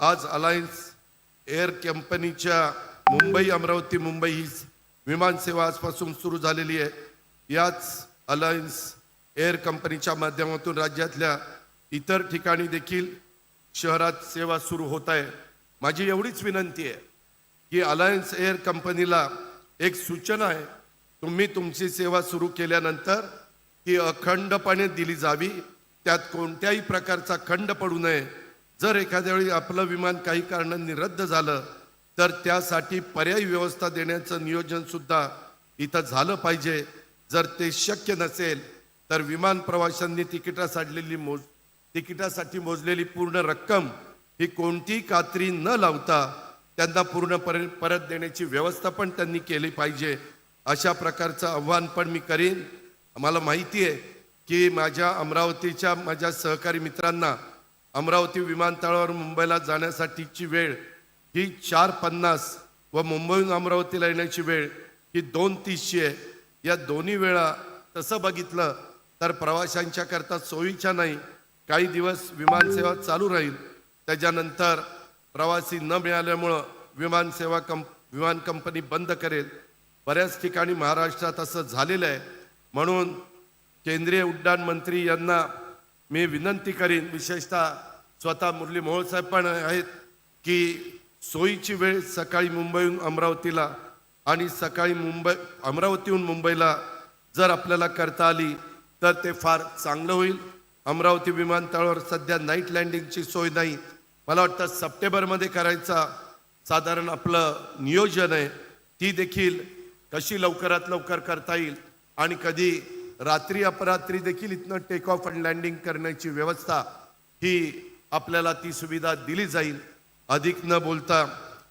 आज alliance air कंपनीच्या मुंबई अमरावती मुंबई ही विमानसेवा आजपासून सुरू झालेली आहे. याच अलायन्स एअर कंपनीच्या माध्यमातून राज्यातल्या इतर ठिकाणी देखील शहरात सेवा सुरू होत आहे. माझी एवढीच विनंती आहे की अलायन्स एअर कंपनीला एक सूचना आहे. तुम्ही तुमची सेवा सुरू केल्यानंतर ती अखंडपणे दिली जावी. त्यात कोणत्याही प्रकारचा खंड पडू नये. जर एखाद्या वेळी आपलं विमान काही कारणांनी रद्द झालं तर त्यासाठी पर्यायी व्यवस्था देण्याचं नियोजनसुद्धा इथं झालं पाहिजे. जर ते शक्य नसेल तर विमान प्रवाशांनी तिकिटा साडलेली मोज तिकिटासाठी मोजलेली पूर्ण रक्कम ही कोणतीही कात्री न लावता त्यांना पूर्ण पर परत देण्याची व्यवस्था पण त्यांनी केली पाहिजे. अशा प्रकारचं आव्हान पण मी करीन. मला माहिती आहे की माझ्या अमरावतीच्या माझ्या सहकारी मित्रांना अमरावती विमानतळावर मुंबईला जाण्यासाठीची वेळ ही चार पन्नास व मुंबईहून अमरावतीला येण्याची वेळ ही दोन तीसची आहे. या दोन्ही वेळा तसं बघितलं तर प्रवाशांच्या करता सोयीच्या नाही. काही दिवस विमानसेवा चालू राहील. त्याच्यानंतर प्रवासी न मिळाल्यामुळं विमानसेवा कंप विमान कंपनी बंद करेल. बऱ्याच ठिकाणी महाराष्ट्रात असं झालेलं आहे. म्हणून केंद्रीय उड्डाण मंत्री यांना मी विनंती करीन विशेषतः स्वतः मुरली मोहोळ साहेब पण आहेत की सोयीची वेळ सकाळी मुंबईहून अमरावतीला आणि सकाळी मुंबई अमरावतीहून मुंबईला जर आपल्याला करता आली तर ते फार चांगलं होईल. अमरावती विमानतळावर सध्या नाईट लँडिंगची सोय नाही. मला वाटतं सप्टेंबरमध्ये करायचा साधारण आपलं नियोजन आहे. ती देखील कशी लवकरात लवकर करता येईल आणि कधी रात्री अपरात्री देखील इथनं टेक ऑफ अँड लँडिंग करण्याची व्यवस्था ही आपल्याला ती सुविधा दिली जाईल. अधिक न बोलता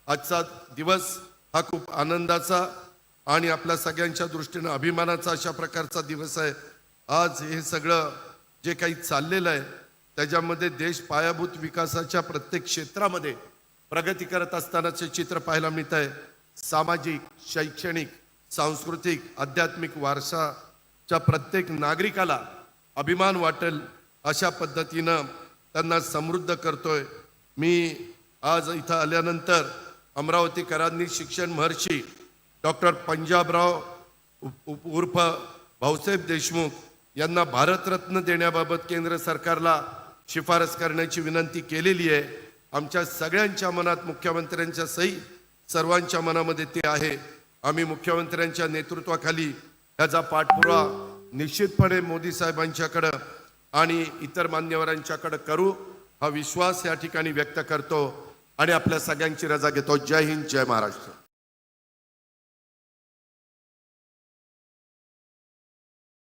आजचा दिवस हा खूप आनंदाचा आणि आपल्या सगळ्यांच्या दृष्टीनं अभिमानाचा अशा प्रकारचा दिवस आहे. आज हे सगळं जे काही चाललेलं आहे त्याच्यामध्ये देश पायाभूत विकासाच्या प्रत्येक क्षेत्रामध्ये प्रगती करत असतानाचे चित्र पाहायला मिळत आहे. सामाजिक शैक्षणिक सांस्कृतिक आध्यात्मिक वारसा च्या प्रत्येक नागरिकाला अभिमान वाटेल अशा पद्धतीनं त्यांना समृद्ध करतोय. मी आज इथं आल्यानंतर अमरावतीकरांनी शिक्षण महर्षी डॉक्टर पंजाबराव उर्फ भाऊसाहेब देशमुख यांना भारतरत्न देण्याबाबत केंद्र सरकारला शिफारस करण्याची विनंती केलेली आहे. आमच्या सगळ्यांच्या मनात मुख्यमंत्र्यांच्या सही सर्वांच्या मनामध्ये ते आहे. आम्ही मुख्यमंत्र्यांच्या नेतृत्वाखाली ह्याचा पाठपुरा निश्चितपणे मोदी साहेबांच्याकडं आणि इतर मान्यवरांच्याकडं करू हा विश्वास या ठिकाणी व्यक्त करतो आणि आपल्या सगळ्यांची रजा घेतो. जय हिंद जय महाराष्ट्र.